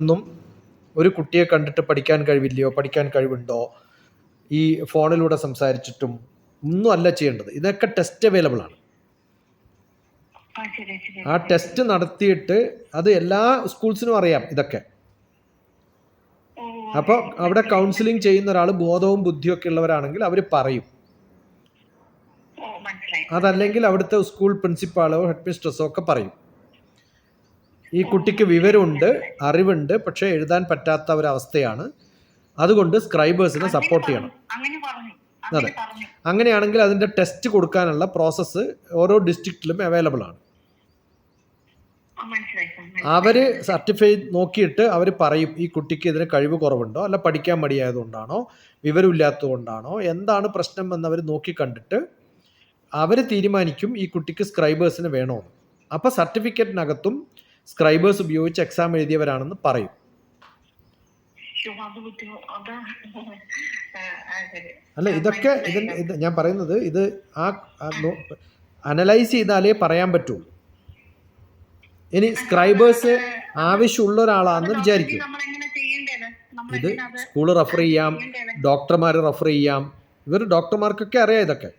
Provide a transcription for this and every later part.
ഒന്നും ഒരു കുട്ടിയെ കണ്ടിട്ട് പഠിക്കാൻ കഴിവില്ലയോ പഠിക്കാൻ കഴിവുണ്ടോ? ഈ ഫോണിലൂടെ സംസാരിച്ചിട്ടും ഒന്നും അല്ല ചെയ്യേണ്ടത്. ഇതൊക്കെ ടെസ്റ്റ് അവൈലബിൾ ആണ്. ആ ടെസ്റ്റ് നടത്തിയിട്ട് അത് എല്ലാ സ്കൂൾസിനും അറിയാം ഇതൊക്കെ. അപ്പോൾ അവിടെ കൗൺസിലിംഗ് ചെയ്യുന്ന ഒരാൾ ബോധവും ബുദ്ധിയൊക്കെ ഉള്ളവരാണെങ്കിൽ അവർ പറയും. അതല്ലെങ്കിൽ അവിടുത്തെ സ്കൂൾ പ്രിൻസിപ്പാളോ ഹെഡ് മിസ്ട്രസോ ഒക്കെ പറയും. ഈ കുട്ടിക്ക് വിവരമുണ്ട് അറിവുണ്ട് പക്ഷേ എഴുതാൻ പറ്റാത്ത ഒരവസ്ഥയാണ്. അതുകൊണ്ട് സ്ക്രൈബേഴ്സിനെ സപ്പോർട്ട് ചെയ്യണം. അതെ. അങ്ങനെയാണെങ്കിൽ അതിന്റെ ടെസ്റ്റ് കൊടുക്കാനുള്ള പ്രോസസ്സ് ഓരോ ഡിസ്ട്രിക്റ്റിലും അവൈലബിൾ ആണ്. അവർ സർട്ടിഫൈ നോക്കിയിട്ട് അവർ പറയും ഈ കുട്ടിക്ക് ഇതിന് കഴിവ് കുറവുണ്ടോ? അല്ല പഠിക്കാൻ മടിയായതുകൊണ്ടാണോ? വിവരമില്ലാത്തതുകൊണ്ടാണോ? എന്താണ് പ്രശ്നം എന്നവർ നോക്കി കണ്ടിട്ട് അവർ തീരുമാനിക്കും ഈ കുട്ടിക്ക് സ്ക്രൈബേഴ്സിന് വേണോ അപ്പോൾ സർട്ടിഫിക്കറ്റിനകത്തും സ്ക്രൈബേഴ്സ് ഉപയോഗിച്ച് എക്സാം എഴുതിയവരാണെന്ന് പറയും. അല്ല ഇതൊക്കെ ഇതിൽ ഇത് ഞാൻ പറയുന്നത് ഇത് ആ അനലൈസ് ചെയ്താലേ പറയാൻ പറ്റുള്ളൂ ഇനി സ്ക്രൈബേഴ്സ് ആവശ്യമുള്ള ഒരാളാണെന്ന് വിചാരിക്കും? ഇത് സ്കൂൾ റെഫർ ചെയ്യാം? ഡോക്ടർമാർ റെഫർ ചെയ്യാം. ഇവർ ഡോക്ടർമാർക്കൊക്കെ അറിയാം ഇതൊക്കെ.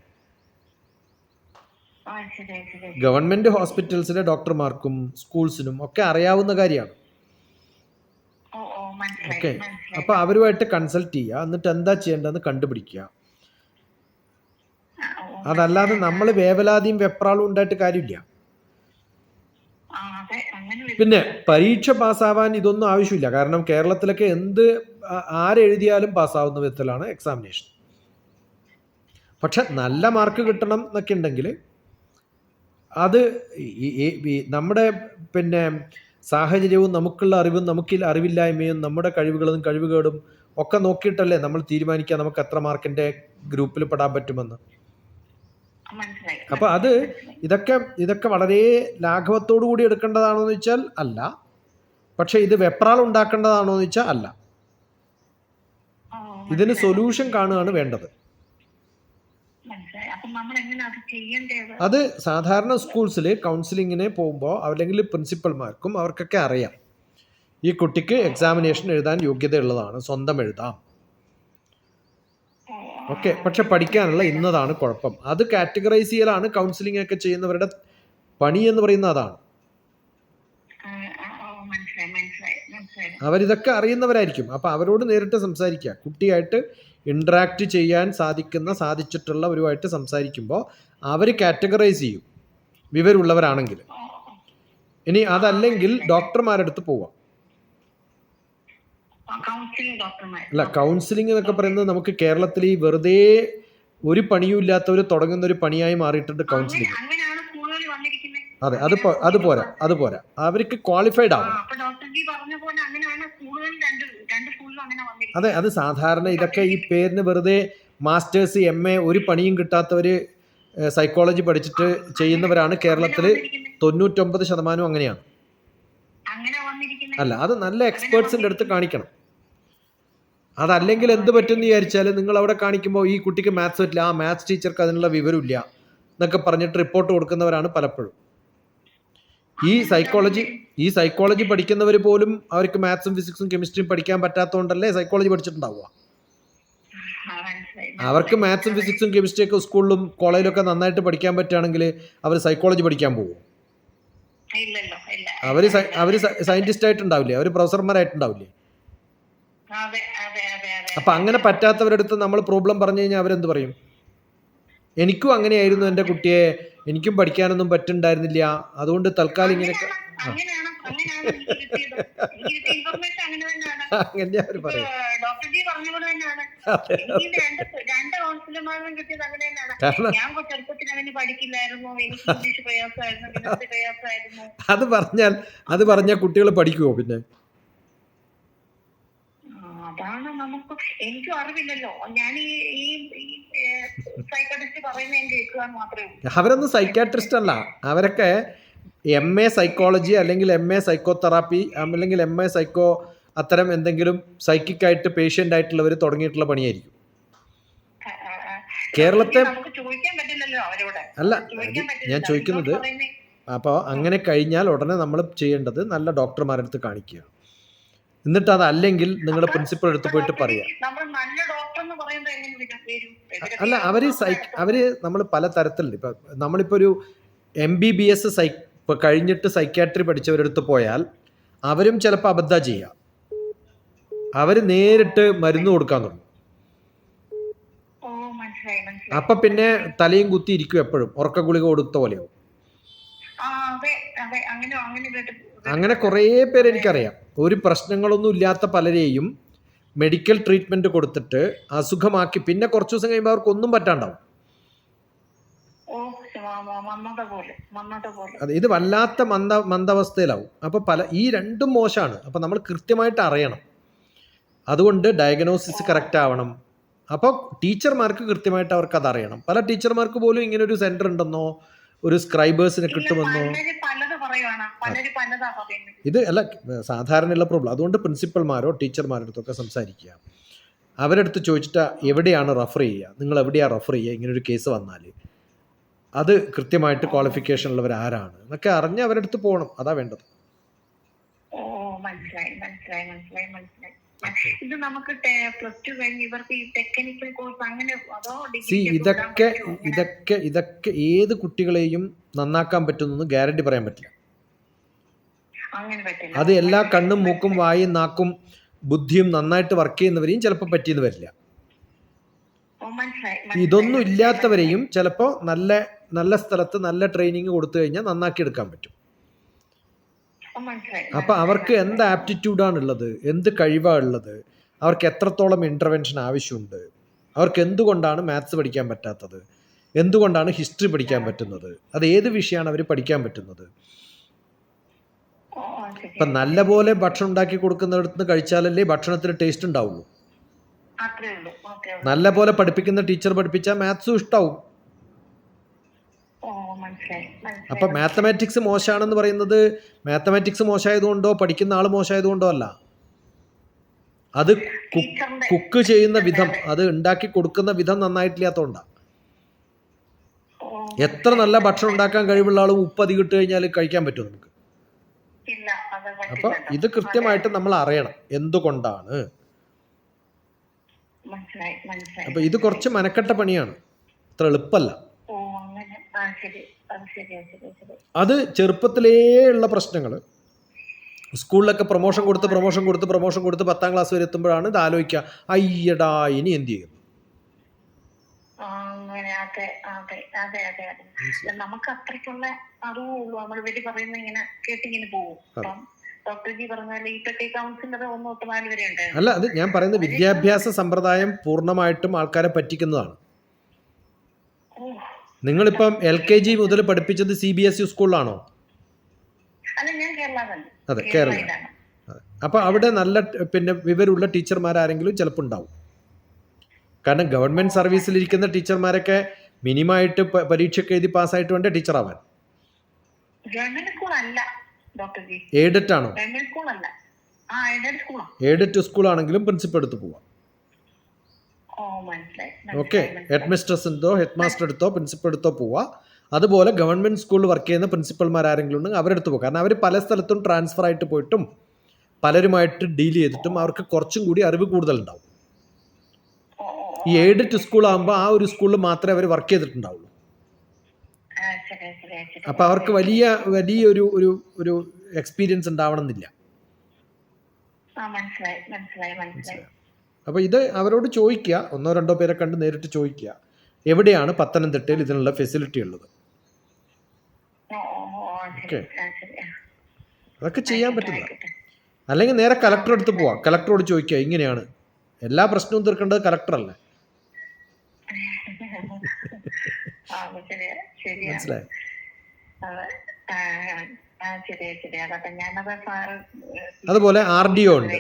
ഗവൺമെന്റ് ഹോസ്പിറ്റൽസിലെ ഡോക്ടർമാർക്കും സ്കൂൾസിനും ഒക്കെ അറിയാവുന്ന കാര്യമാണ്. ഓക്കെ. അപ്പൊ അവരുമായിട്ട് കൺസൾട്ട് ചെയ്യുക എന്നിട്ട് എന്താ ചെയ്യേണ്ടതെന്ന് കണ്ടുപിടിക്കുക. അതല്ലാതെ നമ്മൾ വേവലാതിയും വെപ്രാളും ഉണ്ടായിട്ട് കാര്യമില്ല. പിന്നെ പരീക്ഷ പാസ്സാവാൻ ഇതൊന്നും ആവശ്യമില്ല. കാരണം കേരളത്തിലൊക്കെ എന്ത് ആരെഴുതിയാലും പാസ്സാവുന്ന വിധത്തിലാണ് എക്സാമിനേഷൻ. പക്ഷെ നല്ല മാർക്ക് കിട്ടണം എന്നൊക്കെ ഉണ്ടെങ്കിൽ അത് നമ്മുടെ പിന്നെ സാഹചര്യവും നമുക്കുള്ള അറിവും നമുക്കിൽ അറിവില്ലായ്മയും നമ്മുടെ കഴിവുകളും കഴിവുകേടും ഒക്കെ നോക്കിയിട്ടല്ലേ നമ്മൾ തീരുമാനിക്കുക നമുക്ക് എത്ര മാർക്കിന്റെ ഗ്രൂപ്പിൽ പെടാൻ പറ്റുമെന്ന്. അപ്പൊ അത് ഇതൊക്കെ ഇതൊക്കെ വളരെ ലാഘവത്തോടു കൂടി എടുക്കേണ്ടതാണോ എന്ന് വെച്ചാൽ അല്ല. പക്ഷെ ഇത് വെപ്രാൾ ഉണ്ടാക്കേണ്ടതാണോ എന്ന് വെച്ചാൽ അല്ല. ഇതിന് സൊല്യൂഷൻ കാണുകയാണ് വേണ്ടത് മനസ്സിലായി. അപ്പൊ നമ്മൾ എങ്ങനെ അത് സാധാരണ സ്കൂൾസിൽ കൗൺസിലിങ്ങിന് പോകുമ്പോൾ അല്ലെങ്കിൽ പ്രിൻസിപ്പൽമാർക്കും അവർക്കൊക്കെ അറിയാം. ഈ കുട്ടിക്ക് എക്സാമിനേഷൻ എഴുതാൻ യോഗ്യതയുള്ളതാണ്. സ്വന്തം എഴുതാം. ഓക്കെ. പക്ഷെ പഠിക്കാനുള്ള ഇന്നതാണ് കുഴപ്പം. അത് കാറ്റഗറൈസ് ചെയ്യലാണ് കൗൺസിലിംഗ് ഒക്കെ ചെയ്യുന്നവരുടെ പണി എന്ന് പറയുന്ന അതാണ്. അവരിതൊക്കെ അറിയുന്നവരായിരിക്കും. അപ്പോൾ അവരോട് നേരിട്ട് സംസാരിക്കുക. കുട്ടിയായിട്ട് ഇൻട്രാക്ട് ചെയ്യാൻ സാധിക്കുന്ന സാധിച്ചിട്ടുള്ളവരുമായിട്ട് സംസാരിക്കുമ്പോൾ അവർ കാറ്റഗറൈസ് ചെയ്യും. വിവരമുള്ളവരാണെങ്കിൽ. ഇനി അതല്ലെങ്കിൽ ഡോക്ടർമാരുടെ അടുത്ത് പോവാം അല്ല കൗൺസിലിംഗ് എന്നൊക്കെ പറയുന്നത് നമുക്ക് കേരളത്തിൽ ഈ വെറുതെ ഒരു പണിയും ഇല്ലാത്തവർ തുടങ്ങുന്ന ഒരു പണിയായി മാറിയിട്ടുണ്ട് കൗൺസിലിംഗ് അതെ അത് അത് പോരാ അത് പോരാ. അവർക്ക് ക്വാളിഫൈഡ് ആവും അതെ അത് സാധാരണ ഇതൊക്കെ ഈ പേരിന് വെറുതെ മാസ്റ്റേഴ്സ് എം എ ഒരു പണിയും കിട്ടാത്തവർ സൈക്കോളജി പഠിച്ചിട്ട് ചെയ്യുന്നവരാണ് കേരളത്തിൽ. തൊണ്ണൂറ്റൊമ്പത് ശതമാനം അങ്ങനെയാണ്. അല്ല അത് നല്ല എക്സ്പേർട്സിന്റെ അടുത്ത് കാണിക്കണം. അതല്ലെങ്കിൽ എന്ത് പറ്റും എന്ന് വിചാരിച്ചാൽ നിങ്ങൾ അവിടെ കാണിക്കുമ്പോൾ ഈ കുട്ടിക്ക് മാത്സ് പറ്റില്ല ആ മാത്സ് ടീച്ചർക്ക് അതിനുള്ള വിവരമില്ല എന്നൊക്കെ പറഞ്ഞിട്ട് റിപ്പോർട്ട് കൊടുക്കുന്നവരാണ് പലപ്പോഴും. ഈ സൈക്കോളജി ഈ സൈക്കോളജി പഠിക്കുന്നവർ പോലും അവർക്ക് മാത്സും ഫിസിക്സും കെമിസ്ട്രിയും പഠിക്കാൻ പറ്റാത്തതുകൊണ്ടല്ലേ സൈക്കോളജി പഠിച്ചിട്ടുണ്ടാവുക? അവർക്ക് മാത്സും ഫിസിക്സും കെമിസ്ട്രിയും ഒക്കെ സ്കൂളിലും കോളേജിലൊക്കെ നന്നായിട്ട് പഠിക്കാൻ പറ്റുകയാണെങ്കിൽ അവർ സൈക്കോളജി പഠിക്കാൻ പോകും അവർ അവർ സയന്റിസ്റ്റ് ആയിട്ടുണ്ടാവില്ലേ? അവർ പ്രൊഫസർമാരായിട്ടുണ്ടാവില്ലേ? അപ്പം അങ്ങനെ പറ്റാത്തവരടുത്ത് നമ്മൾ പ്രോബ്ലം പറഞ്ഞു കഴിഞ്ഞാൽ അവരെന്ത് പറയും? എനിക്കും അങ്ങനെയായിരുന്നു എന്റെ കുട്ടിയെ. എനിക്കും പഠിക്കാനൊന്നും പറ്റുണ്ടായിരുന്നില്ല അതുകൊണ്ട് തൽക്കാലം ഇങ്ങനെ അങ്ങനെ അവർ പറയും അത് പറഞ്ഞാൽ അത് പറഞ്ഞാൽ കുട്ടികൾ പഠിക്കുമോ പിന്നെ? അതാണ് നമുക്ക് എനിക്കും അറിവില്ലല്ലോ. ഞാൻ ഈ ഈ സൈക്കാട്രിസ്റ്റ് പറയുന്നത് ഞാൻ കേൾക്കുക മാത്രമേ അവരൊന്നും സൈക്കാട്രിസ്റ്റ് അല്ല. അവരൊക്കെ എം എ സൈക്കോളജി അല്ലെങ്കിൽ എം എ സൈക്കോതെറാപ്പി അല്ലെങ്കിൽ എം എ സൈക്കോ അത്തരം എന്തെങ്കിലും സൈക്കിക് ആയിട്ട് പേഷ്യന്റ് ആയിട്ടുള്ളവർ തുടങ്ങിയിട്ടുള്ള പണിയായിരിക്കും. കേരളത്തെ അല്ല ഞാൻ ചോദിക്കുന്നത് അപ്പോൾ അങ്ങനെ കഴിഞ്ഞാൽ ഉടനെ നമ്മൾ ചെയ്യേണ്ടത് നല്ല ഡോക്ടർമാരുടെ അടുത്ത് കാണിക്കുക. എന്നിട്ട് അതല്ലെങ്കിൽ നിങ്ങളുടെ പ്രിൻസിപ്പൾ എടുത്തു പോയിട്ട് പറയാം. അല്ല അവർ സൈക്ക് അവർ നമ്മൾ പല തരത്തിലുണ്ട്. ഇപ്പൊ നമ്മളിപ്പോ ഒരു എം ബി ബി എസ് സൈ ഇപ്പൊ കഴിഞ്ഞിട്ട് സൈക്യാട്രി പഠിച്ചവരെടുത്ത് പോയാൽ അവരും ചിലപ്പോൾ അബദ്ധ ചെയ്യാം. അവർ നേരിട്ട് മരുന്ന് കൊടുക്കാൻ തുടങ്ങും. അപ്പൊ പിന്നെ തലയും കുത്തി ഇരിക്കും എപ്പോഴും. ഉറക്ക ഗുളിക കൊടുത്ത പോലെയാവും. അങ്ങനെ കുറേ പേര് എനിക്കറിയാം. ഒരു പ്രശ്നങ്ങളൊന്നും ഇല്ലാത്ത പലരെയും മെഡിക്കൽ ട്രീറ്റ്മെന്റ് കൊടുത്തിട്ട് അസുഖമാക്കി പിന്നെ കുറച്ച് ദിവസം കഴിയുമ്പോൾ അവർക്ക് ഒന്നും പറ്റാണ്ടാവും അതെ പോലെ ഇത് വല്ലാത്ത മന്ദ മന്ദാവസ്ഥയിലാവും. അപ്പോൾ പല ഈ രണ്ടും മോശമാണ് അപ്പോൾ നമ്മൾ കൃത്യമായിട്ട് അറിയണം. അതുകൊണ്ട് ഡയഗ്നോസിസ് കറക്റ്റ് ആവണം. അപ്പോൾ ടീച്ചർമാർക്ക് കൃത്യമായിട്ട് അവർക്ക് അത് അറിയണം. പല ടീച്ചർമാർക്ക് പോലും ഇങ്ങനെ ഒരു സെന്റർ ഉണ്ടെന്നോ ഒരു സ്ക്രൈബേഴ്സിനെ കിട്ടുമെന്നോ? പലര് ഇത് അല്ല സാധാരണയുള്ള പ്രോബ്ലം അതുകൊണ്ട് പ്രിൻസിപ്പൽമാരോ ടീച്ചർമാരോ അടുത്തൊക്കെ സംസാരിക്കുക. അവരടുത്ത് ചോദിച്ചിട്ട് എവിടെയാണ് റഫർ ചെയ്യുക? നിങ്ങൾ എവിടെയാണ് റഫർ ചെയ്യുക? ഇങ്ങനെ ഒരു കേസ് വന്നാൽ അത് കൃത്യമായിട്ട് ക്വാളിഫിക്കേഷൻ ഉള്ളവർ ആരാണ്? എന്നൊക്കെ അറിഞ്ഞ് അവരടുത്ത് പോകണം. അതാ വേണ്ടത്. മനസ്സിലായി മനസ്സിലായി മനസ്സിലായി മനസ്സിലായി. ഇത് നമുക്ക് പ്ലസ് ടു കഴിഞ്ഞ് ഇവർക്ക് ഈ ടെക്നിക്കൽ കോഴ്സ് അങ്ങനെ അതോ സി ഇതൊക്കെ ഇതൊക്കെ ഇതൊക്കെ ഏത് കുട്ടികളെയും നന്നാക്കാൻ പറ്റുമെന്ന് ഗ്യാരണ്ടി പറയാൻ പറ്റില്ല. അത് എല്ലാ കണ്ണും മൂക്കും വായും നാക്കും ബുദ്ധിയും നന്നായിട്ട് വർക്ക് ചെയ്യുന്നവരെയും ചിലപ്പോൾ പറ്റിയെന്ന് വരില്ല. ഇതൊന്നും ഇല്ലാത്തവരെയും ചിലപ്പോൾ നല്ല നല്ല സ്ഥലത്ത് നല്ല ട്രെയിനിങ് കൊടുത്തു കഴിഞ്ഞാൽ നന്നാക്കി എടുക്കാൻ പറ്റും അപ്പൊ അവർക്ക് എന്ത് ആപ്റ്റിറ്റ്യൂഡാണ് ഉള്ളത് എന്ത് കഴിവാണ് ഉള്ളത് അവർക്ക് എത്രത്തോളം ഇന്റർവെൻഷൻ ആവശ്യമുണ്ട്? അവർക്ക് എന്തുകൊണ്ടാണ് മാത്സ് പഠിക്കാൻ പറ്റാത്തത്? എന്തുകൊണ്ടാണ് ഹിസ്റ്ററി പഠിക്കാൻ പറ്റുന്നത്? അത് ഏത് വിഷയമാണ് അവർ പഠിക്കാൻ പറ്റുന്നത്? ഓ, നല്ല പോലെ ഭക്ഷണം ഉണ്ടാക്കി കൊടുക്കുന്നിടത്ത് കഴിച്ചാലല്ലേ ഭക്ഷണത്തിന് ടേസ്റ്റ് ഉണ്ടാവുള്ളൂ. നല്ല പോലെ പഠിപ്പിക്കുന്ന ടീച്ചർ പഠിപ്പിച്ചാൽ മാത്സും ഇഷ്ടാവും. അപ്പൊ മാത്തമാറ്റിക്സ് മോശമാണെന്ന് പറയുന്നത് മാത്തമാറ്റിക്സ് മോശമായതുകൊണ്ടോ പഠിക്കുന്ന ആൾ മോശമായതുകൊണ്ടോ അല്ല. അത് കുക്ക് ചെയ്യുന്ന വിധം അത് ഉണ്ടാക്കി കൊടുക്കുന്ന വിധം നന്നായിട്ടില്ലാത്തതുകൊണ്ടാണ് എത്ര നല്ല ഭക്ഷണം ഉണ്ടാക്കാൻ കഴിവുള്ള ആളും ഉപ്പ് അധികം ഇട്ട് കഴിഞ്ഞാൽ കഴിക്കാൻ പറ്റുമോ നമുക്ക്. അപ്പോൾ ഇത് കൃത്യമായിട്ട് നമ്മൾ അറിയണം എന്തുകൊണ്ടാണ്? അപ്പൊ ഇത് കുറച്ച് മനക്കെട്ട പണിയാണ്. അത്ര എളുപ്പമല്ല. ശരി. അത് ചെറുപ്പത്തിലേ ഉള്ള പ്രശ്നങ്ങൾ. സ്കൂളിലൊക്കെ പ്രൊമോഷൻ കൊടുത്ത് പ്രൊമോഷൻ കൊടുത്ത് പ്രൊമോഷൻ കൊടുത്ത് പത്താം ക്ലാസ് വരെ എത്തുമ്പോഴാണ് ഇത് ആലോചിക്കുക. അയ്യടാ ഇനി എന്ത് ചെയ്യും? അതെ അതെ അതെ അതെ അതെ. നമുക്ക് അത്രയ്ക്കുള്ള അറിവുള്ളൂ നമ്മൾ ഇവർ പറയുന്ന ഇങ്ങനെ കേട്ടിങ്ങനെ പോകും. അപ്പം അല്ല അത് ഞാൻ പറയുന്നത് വിദ്യാഭ്യാസ സമ്പ്രദായം പൂർണമായിട്ടും ആൾക്കാരെ പറ്റിക്കുന്നതാണ്. നിങ്ങളിപ്പം എൽ കെ ജി മുതൽ പഠിപ്പിച്ചത് സി ബി എസ് ഇ സ്കൂളിലാണോ? അതെ കേരള. അപ്പൊ അവിടെ നല്ല പിന്നെ വിവരമുള്ള ടീച്ചർമാരാരെങ്കിലും ചിലപ്പോൾ ഉണ്ടാവും. കാരണം ഗവൺമെന്റ് സർവീസിലിരിക്കുന്ന ടീച്ചർമാരൊക്കെ മിനിമമായിട്ട് പരീക്ഷയ്ക്ക് എഴുതി പാസ്സായിട്ട് വേണ്ട ഡോക്ടർ ജി. എയ്ഡറ്റ് ആണോ? ഗവൺമെന്റ് സ്കൂൾ ആണെങ്കിലും എയ്ഡറ്റ് പ്രിൻസിപ്പൽ എടുത്ത് പോവാം. ഓക്കെ. ഹെഡ് മിസ്ട്രസ് എടുത്തോ ഹെഡ് മാസ്റ്റർ എടുത്തോ പ്രിൻസിപ്പൽ എടുത്തോ പോവാ. അതുപോലെ ഗവൺമെന്റ് സ്കൂളിൽ വർക്ക് ചെയ്യുന്ന പ്രിൻസിപ്പൽമാർ ആരെങ്കിലും ഉണ്ടെങ്കിൽ അവരെടുത്ത് പോകും കാരണം അവർ പല സ്ഥലത്തും ട്രാൻസ്ഫർ ആയിട്ട് പോയിട്ടും പലരുമായിട്ട് ഡീൽ ചെയ്തിട്ടും അവർക്ക് കുറച്ചും കൂടി അറിവ് കൂടുതലുണ്ടാവും. ഈ എയ്ഡഡ് സ്കൂൾ സ്കൂളാകുമ്പോൾ ആ ഒരു സ്കൂളിൽ മാത്രമേ അവർ വർക്ക് ചെയ്തിട്ടുണ്ടാവുള്ളൂ. അപ്പൊ അവർക്ക് വലിയ വലിയ ഒരു ഒരു എക്സ്പീരിയൻസ് ഉണ്ടാവണമെന്നില്ല. അപ്പോൾ ഇത് അവരോട് ചോദിക്കുക ഒന്നോ രണ്ടോ പേരെ കണ്ട് നേരിട്ട് ചോദിക്കുക എവിടെയാണ് പത്തനംതിട്ടയിൽ ഇതിനുള്ള ഫെസിലിറ്റി ഉള്ളത്. ഓക്കെ. അതൊക്കെ ചെയ്യാൻ പറ്റില്ല അല്ലെങ്കിൽ നേരെ കലക്ടർ അടുത്ത് പോവാം. കലക്ടറോട് ചോദിക്കുക ഇങ്ങനെയാണ്. എല്ലാ പ്രശ്നവും തീർക്കേണ്ടത് കലക്ടറല്ലേ ആ, അത് ശരിയാ ശരിയാണ് മനസ്സിലായി. അതുപോലെ ആർ ഡി ഒ ഉണ്ട്.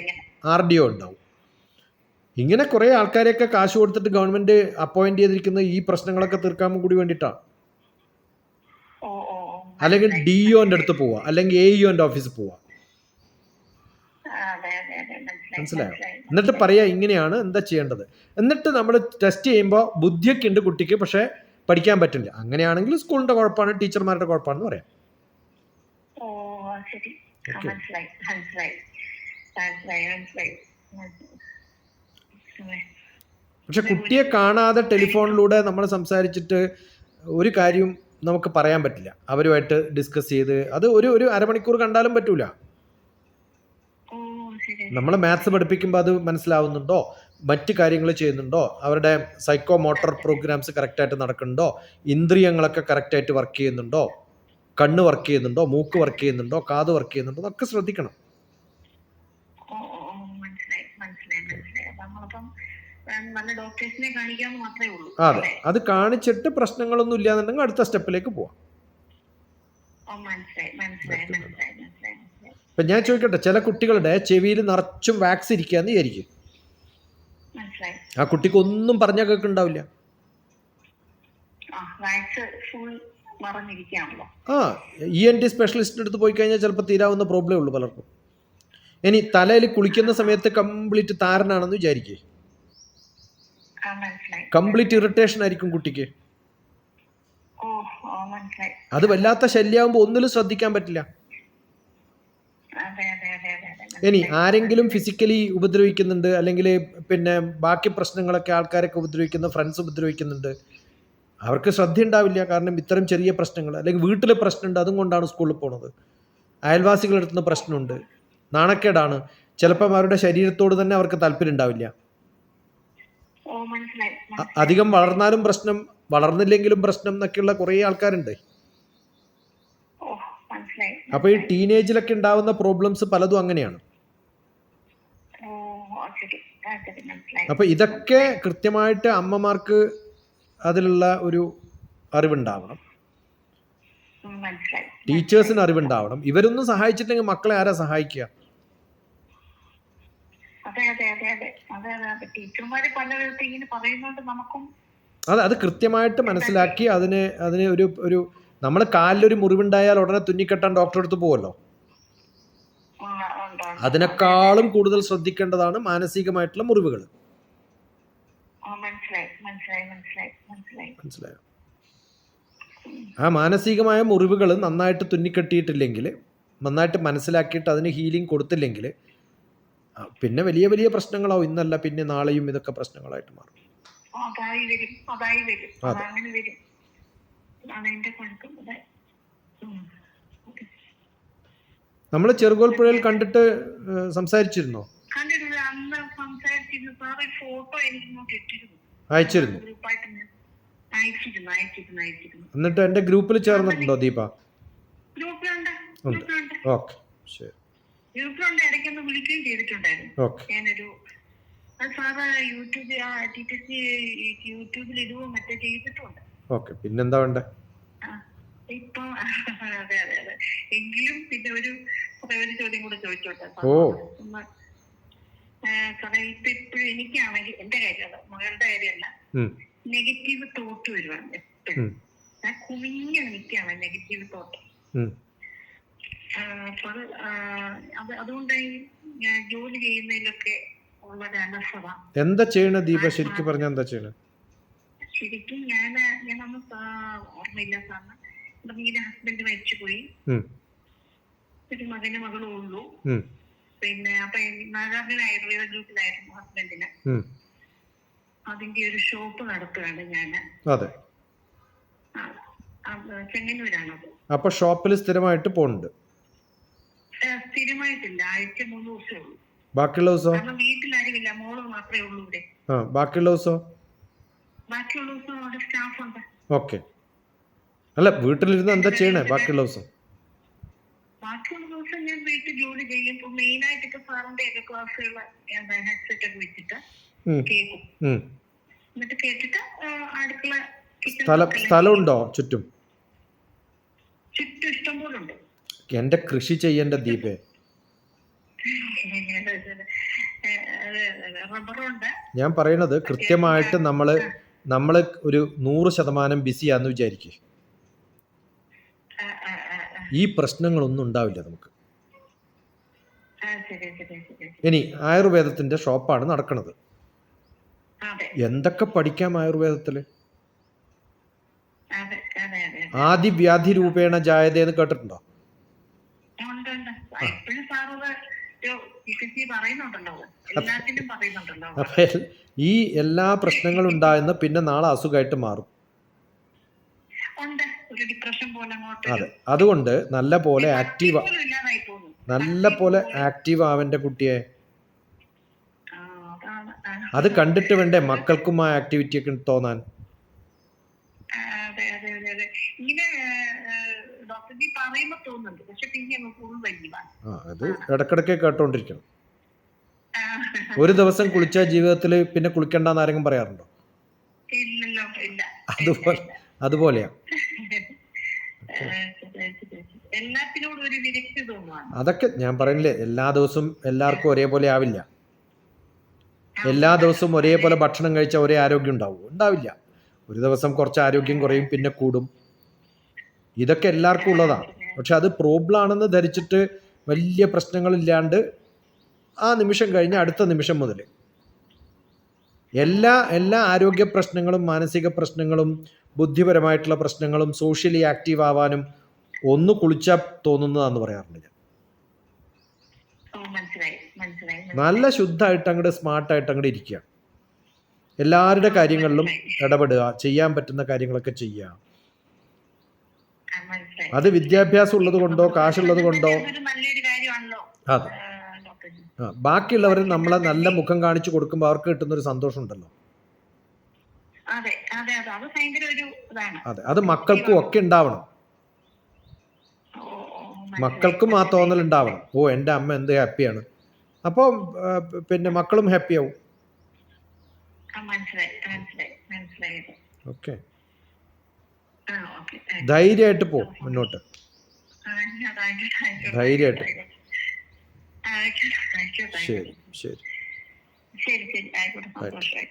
ആർ ഡി ഒ ഉണ്ടാവും. ഇങ്ങനെ കുറേ ആൾക്കാരെയൊക്കെ കാശ് കൊടുത്തിട്ട് ഗവൺമെന്റ് അപ്പോയിന്റ് ചെയ്തിരിക്കുന്ന ഈ പ്രശ്നങ്ങളൊക്കെ തീർക്കാൻ കൂടി വേണ്ടിയിട്ടാണ്. അല്ലെങ്കിൽ ഡി ഒന്റെ അടുത്ത് പോവാ. അല്ലെങ്കിൽ എ ഇഒന്റെ ഓഫീസിൽ പോവാ. മനസ്സിലായി? എന്നിട്ട് പറയാ ഇങ്ങനെയാണ് എന്താ ചെയ്യേണ്ടത്? എന്നിട്ട് നമ്മൾ ടെസ്റ്റ് ചെയ്യുമ്പോൾ ബുദ്ധിയൊക്കെ ഉണ്ട് കുട്ടിക്ക് പക്ഷേ പഠിക്കാൻ പറ്റില്ല. അങ്ങനെയാണെങ്കിൽ സ്കൂളിന്റെ കുഴപ്പമാണ് ടീച്ചർമാരുടെ കുഴപ്പമാണെന്ന് പറയാം. പക്ഷെ കുട്ടിയെ കാണാതെ ടെലിഫോണിലൂടെ നമ്മൾ സംസാരിച്ചിട്ട് ഒരു കാര്യവും നമുക്ക് പറയാൻ പറ്റില്ല. അവരുമായിട്ട് ഡിസ്കസ് ചെയ്ത് അത് ഒരു ഒരു അരമണിക്കൂർ കണ്ടാലും പറ്റൂല. നമ്മൾ മാത്സ് പഠിപ്പിക്കുമ്പോൾ അത് മനസ്സിലാവുന്നുണ്ടോ? മറ്റ് കാര്യങ്ങൾ ചെയ്യുന്നുണ്ടോ? അവരുടെ സൈക്കോ മോട്ടോർ പ്രോഗ്രാംസ് കറക്റ്റായിട്ട് നടക്കുന്നുണ്ടോ? ഇന്ദ്രിയങ്ങളൊക്കെ കറക്റ്റായിട്ട് വർക്ക് ചെയ്യുന്നുണ്ടോ? കണ്ണ് വർക്ക് ചെയ്യുന്നുണ്ടോ? മൂക്ക് വർക്ക് ചെയ്യുന്നുണ്ടോ? കാത് വർക്ക് ചെയ്യുന്നുണ്ടോ? അതൊക്കെ ശ്രദ്ധിക്കണം. അതെ. അത് കാണിച്ചിട്ട് പ്രശ്നങ്ങളൊന്നും ഇല്ലാന്നുണ്ടെങ്കിൽ അടുത്ത സ്റ്റെപ്പിലേക്ക് പോവാം ഓ മനസ്സിലായി മനസ്സിലായി മനസ്സിലായി മനസ്സിലായി മനസ്സിലായി ഇപ്പം ഞാൻ ചോദിക്കട്ടെ ചില കുട്ടികളുടെ ചെവിയിൽ നിറച്ചും വാക്സ് ഇരിക്കാന്ന് വിചാരിക്കും. ആ കുട്ടിക്ക് ഒന്നും പറഞ്ഞ കേൾക്കുന്നുണ്ടാവില്ല ആ ഇ എൻ ടി സ്പെഷ്യലിസ്റ്റിന്റെ അടുത്ത് പോയി കഴിഞ്ഞാൽ ചിലപ്പോൾ തീരാവുന്ന പ്രോബ്ലം ഉള്ളൂ പലർക്കും. ഇനി തലയിൽ കുളിക്കുന്ന സമയത്ത് കംപ്ലീറ്റ് താരനാണെന്ന് വിചാരിക്കേ. കംപ്ലീറ്റ് ഇറിറ്റേഷൻ ആയിരിക്കും കുട്ടിക്ക്. അത് വല്ലാത്ത ശല്യമാകുമ്പോൾ ഒന്നിലും ശ്രദ്ധിക്കാൻ പറ്റില്ല. ഇനി ആരെങ്കിലും ഫിസിക്കലി ഉപദ്രവിക്കുന്നുണ്ട് അല്ലെങ്കിൽ പിന്നെ ബാക്കി പ്രശ്നങ്ങളൊക്കെ ആൾക്കാരൊക്കെ ഉപദ്രവിക്കുന്ന ഫ്രണ്ട്സ് ഉപദ്രവിക്കുന്നുണ്ട് അവർക്ക് ശ്രദ്ധ ഉണ്ടാവില്ല കാരണം ഇത്തരം ചെറിയ പ്രശ്നങ്ങൾ അല്ലെങ്കിൽ വീട്ടിലെ പ്രശ്നമുണ്ട് അതും കൊണ്ടാണ് സ്കൂളിൽ പോണത്. അയൽവാസികളുടെ അടുത്ത് പ്രശ്നമുണ്ട് നാണക്കേടാണ്. ചിലപ്പം അവരുടെ ശരീരത്തോട് തന്നെ അവർക്ക് താല്പര്യം ഉണ്ടാവില്ല അധികം വളർന്നാലും പ്രശ്നം വളർന്നില്ലെങ്കിലും പ്രശ്നം എന്നൊക്കെയുള്ള കുറേ ആൾക്കാരുണ്ട്. അപ്പൊ ഈ ടീനേജിലൊക്കെ ഉണ്ടാവുന്ന പ്രോബ്ലംസ് പലതും അങ്ങനെയാണ്. അപ്പൊ ഇതൊക്കെ കൃത്യമായിട്ട് അമ്മമാർക്ക് അതിലുള്ള ഒരു അറിവുണ്ടാവണം. ടീച്ചേഴ്സിന് അറിവുണ്ടാവണം. ഇവരൊന്നും സഹായിച്ചിട്ടെങ്കിൽ മക്കളെ ആരാ സഹായിക്കുക? അതെ അതെ അതെ അതെ. അതെ അതെ ടീച്ചർമാര് പല വിധത്തിൽ ഇങ്ങനെ പറയുന്നോണ്ട് നമുക്കും. അത് അത് കൃത്യമായിട്ട് മനസ്സിലാക്കി അതിനെ അതിന് ഒരു ഒരു നമ്മൾ കാലിലൊരു മുറിവുണ്ടായാൽ ഉടനെ തുന്നിക്കെട്ടാൻ ഡോക്ടറെ അടുത്ത് പോവല്ലോ. അതിനേക്കാളും കൂടുതൽ ശ്രദ്ധിക്കേണ്ടതാണ് മാനസികമായിട്ടുള്ള മുറിവുകൾ മനസ്സിലായോ? ആ മാനസികമായ മുറിവുകൾ നന്നായിട്ട് തുന്നിക്കെട്ടിയിട്ടില്ലെങ്കിൽ നന്നായിട്ട് മനസ്സിലാക്കിയിട്ട് അതിന് ഹീലിംഗ് കൊടുത്തില്ലെങ്കിൽ പിന്നെ വലിയ വലിയ പ്രശ്നങ്ങളാവും ഇന്നല്ല പിന്നെ നാളെയും ഇതൊക്കെ പ്രശ്നങ്ങളായിട്ട് മാറും. അതായി വരും അതായി വരും അതെ. അതങ്ങനെ വരും. അതാണ് എന്റെ കുഴപ്പം. നമ്മൾ ചെറുകോൽപ്പുഴയിൽ കണ്ടിട്ട് സംസാരിച്ചിരുന്നോ? കണ്ടിട്ടില്ല. അന്ന് സംസാരിച്ചിരുന്നു. സാറ് ഫോട്ടോ എനിക്ക് ഇങ്ങോട്ട് ഇട്ടിരുന്നു അയച്ചിരുന്നു. ഗ്രൂപ്പായിട്ട് ഞാൻ അയച്ചിരുന്നു അയച്ചിരുന്നു അയച്ചിരുന്നു. എന്നിട്ട് എന്റെ ഗ്രൂപ്പിൽ ചേർന്നിട്ടുണ്ടോ ദീപ? ഗ്രൂപ്പിലുണ്ട്. ഗ്രൂപ്പിലുണ്ട്. ഓക്കെ. ശരി. ഗ്രൂപ്പിലുണ്ട്. ഇടയ്ക്കൊന്ന് വിളിക്കുകയും ചെയ്തിട്ടുണ്ടായിരുന്നു. ഞാനൊരു ഓക്കെ പിന്നെന്താ വേണ്ടേ? ആ, ഇപ്പൊ അതെ അതെ അതെ. എങ്കിലും പിന്നെ ഒരു ഒരു ചോദ്യം കൂടെ ചോദിച്ചോട്ടെ? ഓ. ഒന്ന്, ഏ, സാറേ ഇപ്പൊ ഇപ്പോഴും എനിക്കാണെങ്കിൽ എന്റെ കാര്യമല്ല മകളുടെ കാര്യമല്ല. നെഗറ്റീവ് തോട്ട് വരുവാണ് എപ്പോഴും. ഞാൻ കുമിഞ്ഞ് നിൽക്കുകയാണ് നെഗറ്റീവ് തോട്ട്. ഉം. അപ്പൊ അത് ആ, അത് അതുകൊണ്ടായി ഞാൻ ജോലി ചെയ്യുന്നതിലൊക്കെ എന്താ ചെയ്യണ ദീപ? ശരിക്കും പറഞ്ഞ എന്താ ചെയ്യണേ? ശരിക്കും ഞാൻ സാ- ഓർമ്മയില്ല സാറിന് ഇങ്ങനെ ഹസ്ബൻഡ് മരിച്ചു പോയി ഒരു മകന് മകളും ഉള്ളൂ. പിന്നെ അപ്പൊ നാഗാർജുന ആയുർവേദ ഗ്രൂപ്പിലായിരുന്നു ഹസ്ബൻഡിന്. അതിന്റെ ഒരു ഷോപ്പ് നടത്തുകയാണ് ഞാൻ അതെ. ചെങ്ങന്നൂരാണത്. അപ്പൊ ഷോപ്പിൽ സ്ഥിരമായിട്ട് പോകുന്നുണ്ട് സ്ഥിരമായിട്ടില്ല. ആഴ്ച മൂന്ന് ദിവസമേ ഉള്ളൂ. ബാക്കിയുള്ള ദിവസം? കാരണം വീട്ടിലാരുമില്ല മോൾ മാത്രമേ ഉള്ളൂ ഇവിടെ. ആ ബാക്കിയുള്ള ദിവസം? ബാക്കിയുള്ള ദിവസം അവിടെ സ്റ്റാഫ് ഉണ്ട്. ഓക്കെ. അല്ല വീട്ടിലിരുന്ന് എന്താ ചെയ്യണേ ബാക്കിയുള്ള ദിവസം? ബാക്കിയുള്ള ദിവസം ഞാൻ വീട്ടിൽ ജോലി ചെയ്യും. ഇപ്പൊ മെയിൻ ആയിട്ട് ഇപ്പൊ സാറിന്റെ ഒക്കെ ക്ലാസ്സുകൾ ഹെഡ്സെറ്റ് ഒക്കെ വെച്ചിട്ട് കേൾക്കും എന്നിട്ട് കേട്ടിട്ട് അടുക്കള സ്ഥലം സ്ഥലമുണ്ടോ ചുറ്റും? ചുറ്റും ഇഷ്ടം പോലെ ഉണ്ട്. എന്റെ കൃഷി ചെയ്യേണ്ട ദീപേ. ഞാൻ പറയണത് കൃത്യമായിട്ട് നമ്മൾ നമ്മൾ ഒരു നൂറ് ശതമാനം ബിസിയാന്ന് വിചാരിക്കേ. ഈ പ്രശ്നങ്ങളൊന്നും ഉണ്ടാവില്ല നമുക്ക്. ഇനി ആയുർവേദത്തിന്റെ ഷോപ്പാണ് നടക്കുന്നത് എന്തൊക്കെ പഠിക്കാം ആയുർവേദത്തിൽ? ആദ്യ വ്യാധി രൂപേണ ജായതെന്ന് കേട്ടിട്ടുണ്ടോ? അപ്പൊ ഈ എല്ലാ പ്രശ്നങ്ങളും ഉണ്ടായെന്ന് പിന്നെ നാളെ അസുഖമായിട്ട് മാറും. അതെ. അതുകൊണ്ട് നല്ല പോലെ ആക്റ്റീവ് നല്ല പോലെ ആക്റ്റീവ് ആവന്റെ കുട്ടിയെ. അത് കണ്ടിട്ട് വേണ്ടേ മക്കൾക്കും ആ ആക്ടിവിറ്റി ഒക്കെ തോന്നാൻ ആ, അതെ അതെ അതെ അതെ ഇങ്ങനെ ഡോക്ടർ ജി പറയുമ്പോ തോന്നുന്നുണ്ട്. പക്ഷെ പിന്നെ ഫുൾ വലിയതാണ് ആ അത് ഇടക്കിടക്ക് കേട്ടോണ്ടിരിക്കണം. ഒരു ദിവസം കുളിച്ച ജീവിതത്തിൽ പിന്നെ കുളിക്കണ്ടെന്ന് ആരെങ്കിലും പറയാറുണ്ടോ? ഇല്ലല്ലോ ഇല്ല. അതുപോലെ അതുപോലെയാ. എല്ലാത്തിനോടും ഒരു വിരക്തി തോന്നുവാണ് അതൊക്കെ ഞാൻ പറയുന്നില്ലേ എല്ലാ ദിവസവും എല്ലാവർക്കും ഒരേപോലെ ആവില്ല. എല്ലാ ദിവസവും ഒരേപോലെ ഭക്ഷണം കഴിച്ചാൽ ഒരേ ആരോഗ്യം ഉണ്ടാവും. ഉണ്ടാവില്ല. ഒരു ദിവസം കുറച്ച് ആരോഗ്യം കുറയും പിന്നെ കൂടും. ഇതൊക്കെ എല്ലാവർക്കും ഉള്ളതാണ് പക്ഷെ അത് പ്രോബ്ലം ആണെന്ന് ധരിച്ചിട്ട് വലിയ പ്രശ്നങ്ങളില്ലാണ്ട് ആ നിമിഷം കഴിഞ്ഞ് അടുത്ത നിമിഷം മുതൽ. എല്ലാ എല്ലാ ആരോഗ്യ പ്രശ്നങ്ങളും മാനസിക പ്രശ്നങ്ങളും ബുദ്ധിപരമായിട്ടുള്ള പ്രശ്നങ്ങളും സോഷ്യലി ആക്റ്റീവ് ആവാനും ഒന്ന് കുളിച്ചാൽ തോന്നുന്നതാന്ന് പറയാറുണ്ട് ഞാൻ. നല്ല ശുദ്ധമായിട്ട് അങ്ങോട്ട് സ്മാർട്ടായിട്ട് അങ്ങോട്ട് ഇരിക്കുക. എല്ലാവരുടെ കാര്യങ്ങളിലും ഇടപെടുക ചെയ്യാൻ പറ്റുന്ന കാര്യങ്ങളൊക്കെ ചെയ്യുക. അത് വിദ്യാഭ്യാസം ഉള്ളത് കൊണ്ടോ കാശുള്ളത് കൊണ്ടോ അതെ. ബാക്കിയുള്ളവർ നമ്മളെ നല്ല മുഖം കാണിച്ചു കൊടുക്കുമ്പോൾ അവർക്ക് കിട്ടുന്ന ഒരു സന്തോഷം ഉണ്ടല്ലോ അതെ അതെ. മക്കൾക്കും ഒക്കെ ഉണ്ടാവണം. മക്കൾക്കും ആ തോന്നൽ ഉണ്ടാവണം. ഓ എന്റെ അമ്മ എന്ത് ഹാപ്പിയാണ്. അപ്പോൾ പിന്നെ മക്കളും ഹാപ്പിയാവും. ഓക്കെ. ധൈര്യമായിട്ട് പോ മുന്നോട്ട്. ധൈര്യമായിട്ട്. ശരി ശരി. ശരി ശരി. ആയിക്കോട്ടെ.